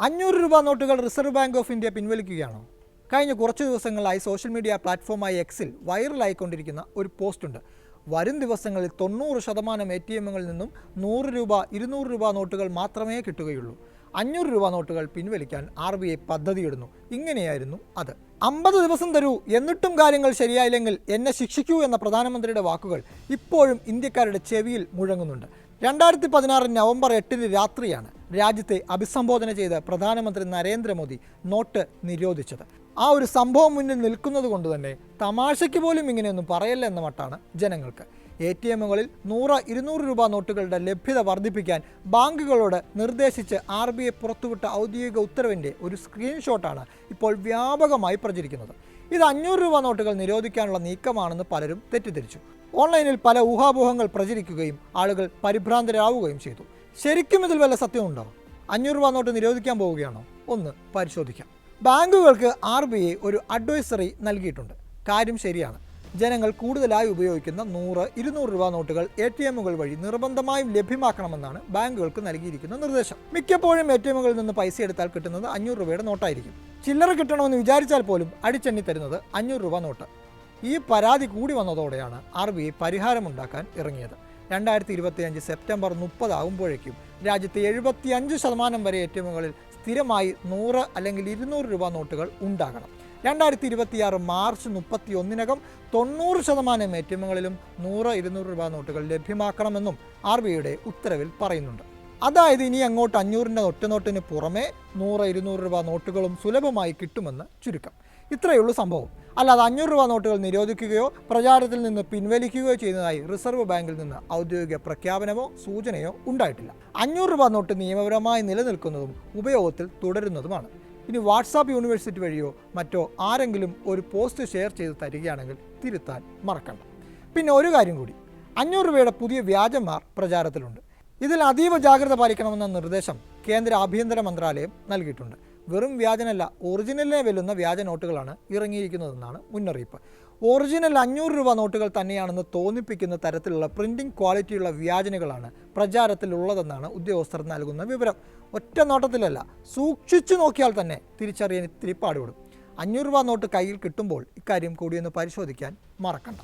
അഞ്ഞൂറ് രൂപ നോട്ടുകൾ റിസർവ് ബാങ്ക് ഓഫ് ഇന്ത്യ പിൻവലിക്കുകയാണോ? കഴിഞ്ഞ കുറച്ച് ദിവസങ്ങളായി സോഷ്യൽ മീഡിയ പ്ലാറ്റ്ഫോമായ എക്സിൽ വൈറലായിക്കൊണ്ടിരിക്കുന്ന ഒരു പോസ്റ്റ് ഉണ്ട് വരും ദിവസങ്ങളിൽ തൊണ്ണൂറ് ശതമാനം എ ടി എമ്മുകളിൽ നിന്നും നൂറ് രൂപ ഇരുന്നൂറ് രൂപ നോട്ടുകൾ മാത്രമേ കിട്ടുകയുള്ളൂ. അഞ്ഞൂറ് രൂപ നോട്ടുകൾ പിൻവലിക്കാൻ ആർ ബി ഐ പദ്ധതിയിടുന്നു. ഇങ്ങനെയായിരുന്നു അത്. അമ്പത് ദിവസം തരൂ എന്നിട്ടും കാര്യങ്ങൾ ശരിയായില്ലെങ്കിൽ എന്നെ ശിക്ഷിക്കൂ എന്ന പ്രധാനമന്ത്രിയുടെ വാക്കുകൾ ഇപ്പോഴും ഇന്ത്യക്കാരുടെ ചെവിയിൽ മുഴങ്ങുന്നുണ്ട്. രണ്ടായിരത്തി പതിനാറ് നവംബർ എട്ടിന് രാത്രിയാണ് രാജ്യത്തെ അഭിസംബോധന ചെയ്ത് പ്രധാനമന്ത്രി നരേന്ദ്രമോദി നോട്ട് നിരോധിച്ചത്. ആ ഒരു സംഭവം മുന്നിൽ നിൽക്കുന്നത് കൊണ്ട് തന്നെ തമാശയ്ക്ക് പോലും ഇങ്ങനെയൊന്നും പറയല്ല എന്ന മട്ടാണ് ജനങ്ങൾക്ക്. എ ടി എമ്മുകളിൽ നൂറ് ഇരുന്നൂറ് രൂപ നോട്ടുകളുടെ ലഭ്യത വർദ്ധിപ്പിക്കാൻ ബാങ്കുകളോട് നിർദ്ദേശിച്ച് ആർ ബി ഐ പുറത്തുവിട്ട ഔദ്യോഗിക ഉത്തരവിന്റെ ഒരു സ്ക്രീൻഷോട്ടാണ് ഇപ്പോൾ വ്യാപകമായി പ്രചരിക്കുന്നത്. ഇത് അഞ്ഞൂറ് രൂപ നോട്ടുകൾ നിരോധിക്കാനുള്ള നീക്കമാണെന്ന് പലരും തെറ്റിദ്ധരിച്ചു. ഓൺലൈനിൽ പല ഊഹാപോഹങ്ങൾ പ്രചരിക്കുകയും ആളുകൾ പരിഭ്രാന്തരാവുകയും ചെയ്തു. ശരിക്കും ഇതിൽ വല്ല സത്യമുണ്ടോ? അഞ്ഞൂറ് രൂപ നോട്ട് നിരോധിക്കാൻ പോവുകയാണോ? ഒന്ന് പരിശോധിക്കാം. ബാങ്കുകൾക്ക് ആർ ബി ഐ ഒരു അഡ്വൈസറി നൽകിയിട്ടുണ്ട്. കാര്യം ശരിയാണ്. ജനങ്ങൾ കൂടുതലായി ഉപയോഗിക്കുന്ന നൂറ് ഇരുന്നൂറ് രൂപ നോട്ടുകൾ എ ടി എമ്മുകൾ വഴി നിർബന്ധമായും ലഭ്യമാക്കണമെന്നാണ് ബാങ്കുകൾക്ക് നൽകിയിരിക്കുന്ന നിർദ്ദേശം. മിക്കപ്പോഴും എ ടി എമ്മുകളിൽ നിന്ന് പൈസ എടുത്താൽ കിട്ടുന്നത് അഞ്ഞൂറ് രൂപയുടെ നോട്ടായിരിക്കും. ചില്ലറ കിട്ടണമെന്ന് വിചാരിച്ചാൽ പോലും അടിച്ചെണ്ണി തരുന്നത് അഞ്ഞൂറ് രൂപ നോട്ട്. ഈ പരാതി കൂടി വന്നതോടെയാണ് ആർ ബി ഐ പരിഹാരമുണ്ടാക്കാൻ ഇറങ്ങിയത്. രണ്ടായിരത്തി ഇരുപത്തിയഞ്ച് സെപ്റ്റംബർ മുപ്പതാകുമ്പോഴേക്കും രാജ്യത്തെ എഴുപത്തിയഞ്ച് ശതമാനം വരെ എ ടി എമ്മുകളിൽ സ്ഥിരമായി നൂറ് അല്ലെങ്കിൽ ഇരുന്നൂറ് രൂപ നോട്ടുകൾ ഉണ്ടാകണം. രണ്ടായിരത്തി ഇരുപത്തിയാറ് മാർച്ച് മുപ്പത്തി ഒന്നിനകം തൊണ്ണൂറ് ശതമാനം എ ടി എമ്മുകളിലും നൂറ് ഇരുന്നൂറ് രൂപ നോട്ടുകൾ ലഭ്യമാക്കണമെന്നും ആർ ബി ഐയുടെ ഉത്തരവിൽ പറയുന്നുണ്ട്. അതായത് ഇനി അങ്ങോട്ട് അഞ്ഞൂറിന്റെ ഒറ്റനോട്ടിന് പുറമെ നൂറ് ഇരുന്നൂറ് രൂപ നോട്ടുകളും സുലഭമായി കിട്ടുമെന്ന് ചുരുക്കം. ഇത്രയേ ഉള്ളൂ സംഭവം. അല്ലാതെ അഞ്ഞൂറ് രൂപ നോട്ടുകൾ നിരോധിക്കുകയോ പ്രചാരത്തിൽ നിന്ന് പിൻവലിക്കുകയോ ചെയ്യുന്നതായി റിസർവ് ബാങ്കിൽ നിന്ന് ഔദ്യോഗിക പ്രഖ്യാപനമോ സൂചനയോ ഉണ്ടായിട്ടില്ല. അഞ്ഞൂറ് രൂപ നോട്ട് നിയമപരമായി നിലനിൽക്കുന്നതും ഉപയോഗത്തിൽ തുടരുന്നതുമാണ്. ഇനി വാട്സാപ്പ് യൂണിവേഴ്സിറ്റി വഴിയോ മറ്റോ ആരെങ്കിലും ഒരു പോസ്റ്റ് ഷെയർ ചെയ്ത് തരികയാണെങ്കിൽ തിരുത്താൻ മറക്കണ്ട. പിന്നെ ഒരു കാര്യം കൂടി. അഞ്ഞൂറ് രൂപയുടെ പുതിയ വ്യാജന്മാർ പ്രചാരത്തിലുണ്ട്. ഇതിൽ അതീവ ജാഗ്രത പാലിക്കണമെന്ന നിർദ്ദേശം കേന്ദ്ര ആഭ്യന്തര മന്ത്രാലയം നൽകിയിട്ടുണ്ട്. വെറും വ്യാജനല്ല ഒറിജിനലിനെ വെല്ലുന്ന വ്യാജ നോട്ടുകളാണ് ഇറങ്ങിയിരിക്കുന്നതെന്നാണ് മുന്നറിയിപ്പ്. ഒറിജിനൽ അഞ്ഞൂറ് രൂപ നോട്ടുകൾ തന്നെയാണെന്ന് തോന്നിപ്പിക്കുന്ന തരത്തിലുള്ള പ്രിന്റിംഗ് ക്വാളിറ്റിയുള്ള വ്യാജനുകളാണ് പ്രചാരത്തിലുള്ളതെന്നാണ് ഉദ്യോഗസ്ഥർ നൽകുന്ന വിവരം. ഒറ്റ നോട്ടത്തിലല്ല സൂക്ഷിച്ചു നോക്കിയാൽ തന്നെ തിരിച്ചറിയാൻ ഇത്തിരി പാടുപെടും. അഞ്ഞൂറ് രൂപ നോട്ട് കയ്യിൽ കിട്ടുമ്പോൾ ഇക്കാര്യം കൂടിയൊന്ന് പരിശോധിക്കാൻ മറക്കണ്ട.